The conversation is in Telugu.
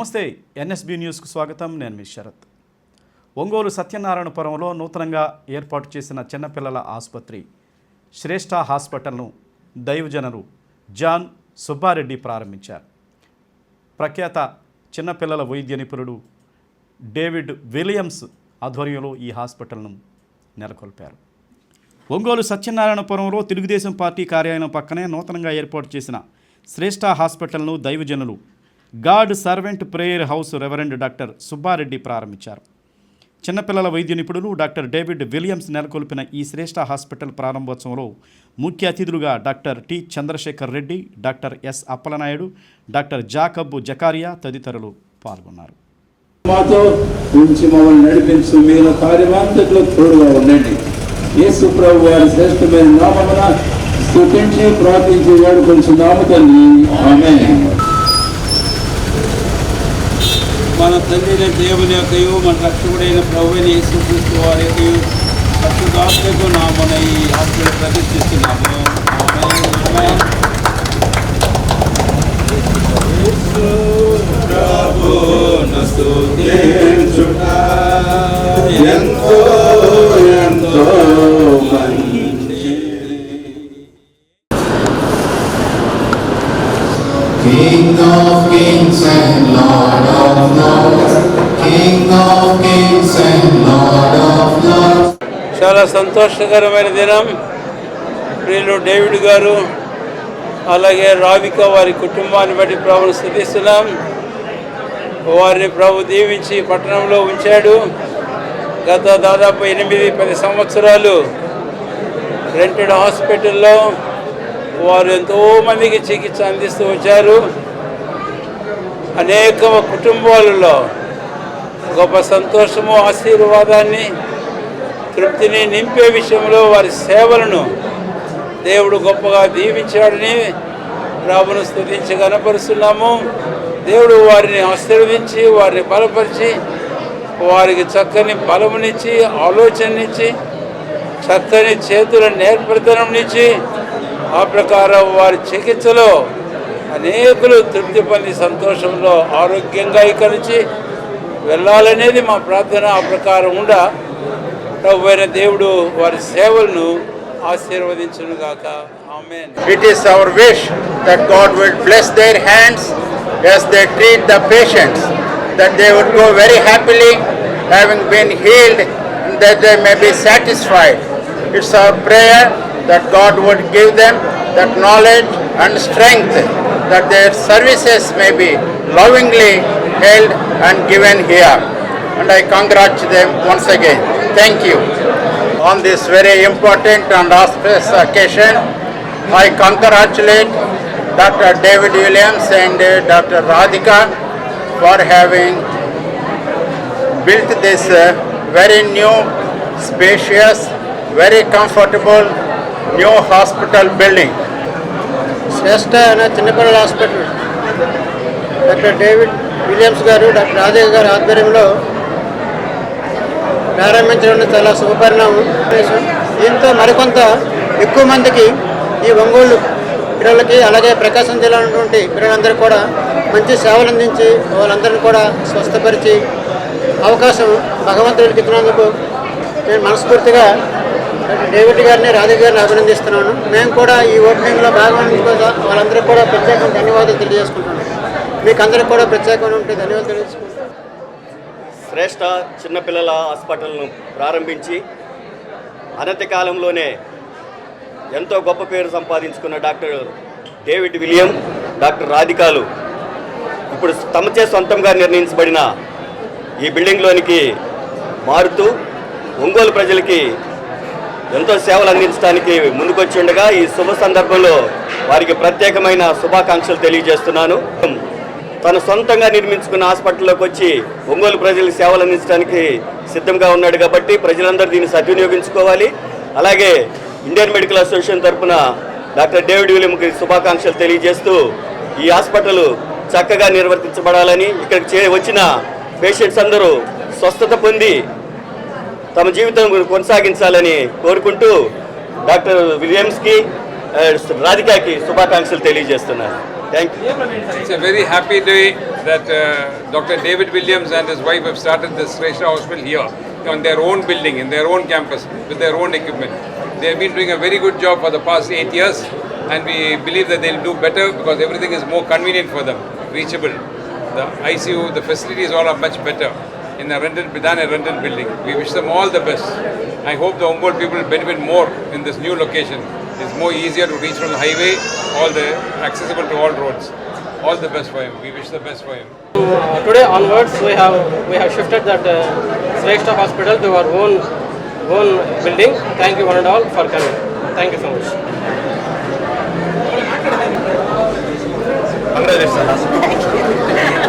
నమస్తే ఎన్ఎస్బి న్యూస్కు స్వాగతం. నేను మీ శరత్. ఒంగోలు సత్యనారాయణపురంలో నూతనంగా ఏర్పాటు చేసిన చిన్నపిల్లల ఆసుపత్రి శ్రేష్ఠ హాస్పిటల్ను దైవజనులు జాన్ సుబ్బారెడ్డి ప్రారంభించారు. ప్రఖ్యాత చిన్నపిల్లల వైద్య నిపుణుడు డేవిడ్ విలియమ్స్ ఆధ్వర్యంలో ఈ హాస్పిటల్ను నెలకొల్పారు. ఒంగోలు సత్యనారాయణపురంలో తెలుగుదేశం పార్టీ కార్యాలయం పక్కనే నూతనంగా ఏర్పాటు చేసిన శ్రేష్ఠ హాస్పిటల్ను దైవజనులు God servant prayer house reverend doctor Subbareddy ప్రారంభించారు. చిన్నపిల్లల వైద్య నిపుణులు డాక్టర్ డేవిడ్ విలియమ్స్ నెలకొల్పిన ఈ శ్రేష్ఠ హాస్పిటల్ ప్రారంభోత్సవంలో ముఖ్య అతిథులుగా doctor T Chandrasekhar Reddy doctor S Appalanaidu doctor Jacob Zachariah తదితరులు పాల్గొన్నారు. మాతో ఉంచి మమ్మల్ని నడిపించు మీలో కార్యమంతట్లో తోడుగా ఉండండి. యేసు ప్రభు వారి శ్రేష్టమైన నామమున స్థుతించి ప్రార్థించి కొంచెం నామ తల్లి. ఆమె మన తండ్రి దేవుని యొక్కయు మన రక్షకుడైన ప్రభుని యేసుక్రీస్తు వారి యొక్కయు నా నామన ఈ హాస్పిటల్ ప్రతిష్ఠిస్తున్నాము ఎంతో చాలా సంతోషకరమైన దినం. ప్రియులు డేవిడ్ గారు అలాగే రావిక వారి కుటుంబాన్ని బట్టి ప్రభుని స్థుతిస్తున్నాం. వారిని ప్రభు దీవించి పట్టణంలో ఉంచాడు. గత దాదాపు ఎనిమిది పది సంవత్సరాలు రెంటెడ్ హాస్పిటల్లో వారు ఎంతోమందికి చికిత్స అందిస్తూ వచ్చారు. అనేక కుటుంబాలలో గొప్ప సంతోషము ఆశీర్వాదాన్ని తృప్తిని నింపే విషయంలో వారి సేవలను దేవుడు గొప్పగా దీవించాడని ప్రభును స్థుతించి కనపరుస్తున్నాము. దేవుడు వారిని ఆశీర్వించి వారిని బలపరిచి వారికి చక్కని బలమునిచ్చి ఆలోచననిచ్చి చక్కని చేతుల నేర్పరితనంనిచ్చి ఆ ప్రకారం వారి చికిత్సలో అనేకులు తృప్తి పొంది సంతోషంలో ఆరోగ్యంగా ఇక్కడి నుంచి వెళ్ళాలనేది మా ప్రార్థన ఆ ప్రకారం ఉండ. ప్రభువైన దేవుడు వారి సేవలను ఆశీర్వదించును గాక ఆమేన్ It is our wish that God will bless their hands as they treat the patients, that they would go very happily, having been healed, and that they may be satisfied. It's our prayer that God would give them that knowledge and strength, that their services may be lovingly held and given here. And I congratulate them once again. Thank you. On this very important and auspicious occasion, I congratulate Dr. David Williams and Dr. Radhika for having built this very new, spacious, very comfortable new hospital building. Shreshta అనే చిన్నపిల్లల హాస్పిటల్ డాక్టర్ డేవిడ్ విలియమ్స్ గారు డాక్టర్ రాజయ్య గారి ఆధ్వర్యంలో ప్రారంభించడం చాలా శుభపరిణామం. దీంతో మరికొంత ఎక్కువ మందికి ఈ ఒంగోలు పిల్లలకి అలాగే ప్రకాశం జిల్లా ఉన్నటువంటి పిల్లలందరూ కూడా మంచి సేవలు అందించి వాళ్ళందరిని కూడా స్వస్థపరిచి అవకాశం భగవంతుడికి ఇచ్చినందుకు నేను మనస్ఫూర్తిగా డేవిడ్ గారిని రాధిక గారిని అభినందిస్తున్నాను. మేము కూడా ఈ ఓపెనింగ్లో భాగమైన వాళ్ళందరికీ కూడా ప్రత్యేకంగా ధన్యవాదాలు తెలియజేసుకుంటున్నాను. మీకు అందరికీ కూడా ప్రత్యేకమైన ధన్యవాదాలు తెలియజేసుకుంటున్నాను. శ్రేష్ఠ చిన్నపిల్లల హాస్పిటల్ను ప్రారంభించి అనతి కాలంలోనే ఎంతో గొప్ప పేరు సంపాదించుకున్న డాక్టర్ డేవిడ్ విలియం డాక్టర్ రాధికాలు. ఇప్పుడు తమచే సొంతంగా నిర్ణయించబడిన ఈ బిల్డింగ్లోనికి మారుతూ ఒంగోలు ప్రజలకి ఎంతో సేవలు అందించడానికి ముందుకొచ్చి ఉండగా ఈ శుభ సందర్భంలో వారికి ప్రత్యేకమైన శుభాకాంక్షలు తెలియజేస్తున్నాను. తను సొంతంగా నిర్మించుకున్న హాస్పిటల్లోకి వచ్చి ఒంగోలు ప్రజలకు సేవలు అందించడానికి సిద్ధంగా ఉన్నాడు కాబట్టి ప్రజలందరూ దీన్ని సద్వినియోగించుకోవాలి. అలాగే ఇండియన్ మెడికల్ అసోసియేషన్ తరఫున డాక్టర్ డేవిడ్ విలియంకి శుభాకాంక్షలు తెలియజేస్తూ ఈ హాస్పిటల్ చక్కగా నిర్వర్తించబడాలని ఇక్కడికి చే వచ్చిన పేషెంట్స్ అందరూ స్వస్థత పొంది తమ జీవితం కొనసాగించాలని కోరుకుంటూ డాక్టర్ విలియమ్స్కి రాధికాకి శుభాకాంక్షలు తెలియజేస్తున్నారు. Thank you. It's a very happy day that uh, Dr. David Williams and his wife have started this special Hospital here on their own building, in their own campus, with their own equipment. They have been doing a very good job for the past eight years and we believe that they'll do better because everything is more convenient for them, reachable. The ICU, the facilities all are much better in a rented, than a rented building. We wish them all the best. I hope the Ombud people benefit more in this new location it's more easier to reach from the highway, all the accessible to all roads. All the best for him. We wish the best for him. Uh, today onwards, we have we have shifted that uh, Shrestha Hospital to our own own building. Thank you one and all for coming. Thank you so much. Congratulations.